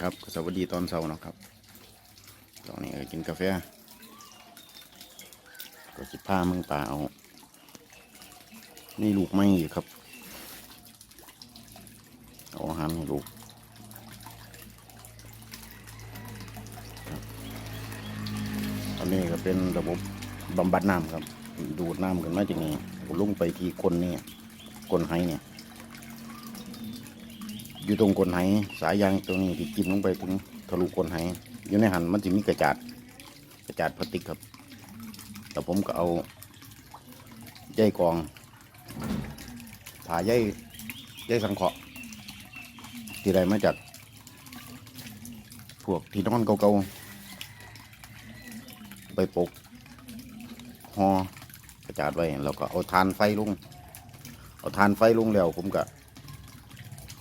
ครับสวัสดีตอนเช้าเนาะครับ ตอนนี้ก็กินกาแฟ ก็สิผ้ามึงป่าเอา นี่ลูกไม่อยู่ครับเอาอาหารให้ลูกอันนี้ก็เป็นระบบบำบัดน้ำครับ ดูดน้ำกันมาจากนี้ลุงไปที่ก้นนี่ก้นไห้เนี่ย อยู่ตรงก้นไหสายยางตรงนี้ที่กินลงไปถึงทะลุก้นไหอยู่ในหันมันจะมีกระจาดกระจาดพลาสติกครับ แต่ผมก็เอาใยกองผ่าใยใยสังเคราะห์ที่ได้มาจากพวกที่นอนเก่าๆไปปกหอกระจาดไว้แล้วก็เอาทานไฟลงเอาทานไฟลงแล้วผมก็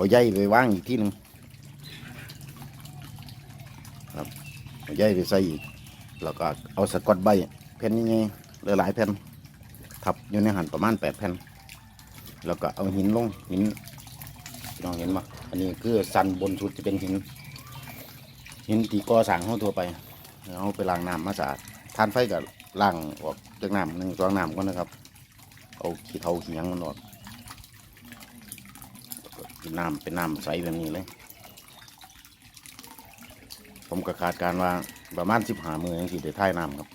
เอาใยไปว่างอีกที่หนึ่งครับเอาใยไปใส่อีก แล้วก็เอาสกอตใบแผ่นนี้ไงหลายแผ่นทับอยู่ในหันประมาณแปดแผ่นแล้วก็เอาหินลงหินน้องเห็นปะอันนี้คือสันบนสุดจะเป็นหินหินตีกอสางเขาทั่วไปเอาไปล้างน้ำมาสะอาดทานไฟกับล้างออกจากน้ำหนึ่งสองน้ำก่อนนะครับ เอาขี้เทาขี้ยังมันออก น้ำเป็นน้ำใสแบบนี้เลย ผมก็คาดการว่าประมาณสิบหามือยังสิได้ท่ายน้ำครับ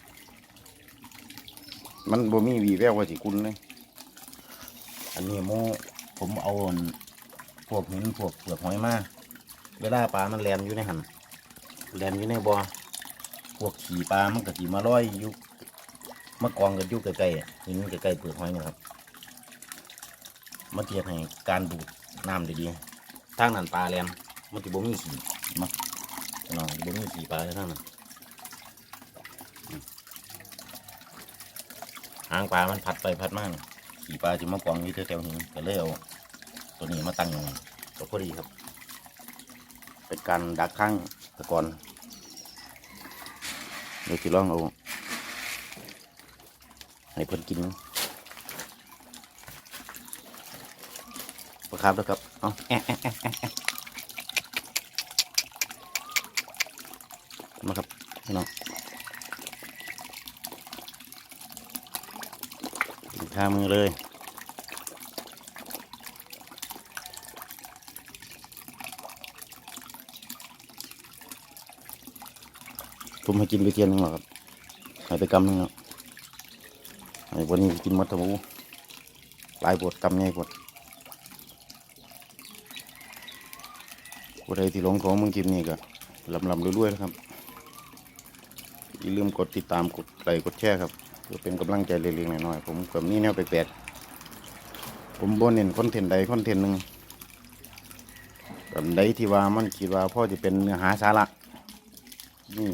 มันบ่มีวีแววว่าสิคุณเลย อันนี้โมผมเอาอันพวกหินพวกเปลือกหอยมาเวลาปลามันแลนอยู่ในหันแลนอยู่ในบ่อพวกขี่ปลามันก็สีมาลอยอยู่มากองกันอยู่ใกล้ๆอะหินใกล้ๆเปลือกหอยนี่ครับมาเทียบให้การดูด น้ำด้ดีทางนั้นปลาแลนมันจะบ่มีขี่มาน้องบ่มีขี่ปลาทางนั้นอืมหางปลามันพัดไปพัดมาน่ะขี่ปลาจะมากองอยู่แถวๆหินก็เลยเอาตัวนี้มาตั้งอย่างนี้ก็พอดีครับ เป็นการดักข้างตะกอนเดี๋ยวจะลองเอาให้เพิ่นกิน ปลาครับแล้วครับเอาแอะแอะแอะแอะมาครับพี่น้องข้ามือเลยผมให้กินไปเทียนหนึงหรอครับให้ไปกำหนึงเนาะวันนี้กินมัดทั้งหมูหลายปวดกำใหญ่ปวด ผู้ใดที่หลงของมึงคลิปนี้ก็ลำลำรวยๆนะครับอย่าลืมกดติดตามกดไลค์กดแชร์ครับเพื่อเป็นกำลังใจเล็กๆน้อยๆผมกับนี่แนวแปลกๆผมบนเน้นคอนเทนต์ใดคอนเทนต์หนึ่งกับใดที่ว่ามันคิดว่าพ่อจะเป็นเนื้อหาสาระนี่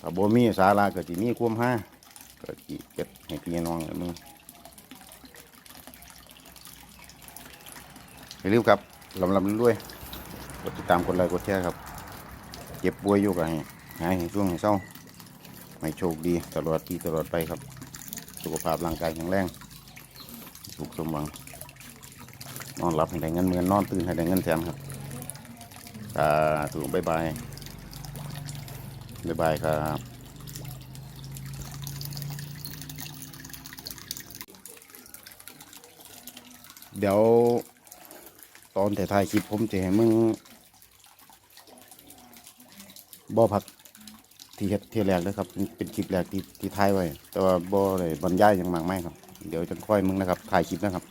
ถ้าบ่มีสาระก็จะมีความห้าก็จีเก็บให้พี่น้องเลยมึงอย่าลืมครับ ลำลำด้วยกดติดตามกดไลค์กดแชร์ครับ เจ็บป่วยอยู่กับให้หายให้ช่วงให้เศร้าให้โชคดีตลอดที่ตลอดไปครับ สุขภาพร่างกายแข็งแรงสุขสมหวัง นอนหลับให้ได้เงินเมือนนอนตื่นให้ได้เงินแสนครับสาธุบายบายบายบายครับเดี๋ยว อนแต่ถ่ายคลิปผมจะให้มึงบ่อผักที่เฮ็ดเที่ยแรกเลยครับ เป็นคลิปแรกที่ที่ถ่ายไว้ แต่ว่าบ่อเลยบรรยายหยังมากไม่ครับ เดี๋ยวจะค่อยมึงนะครับถ่ายคลิปนะครับ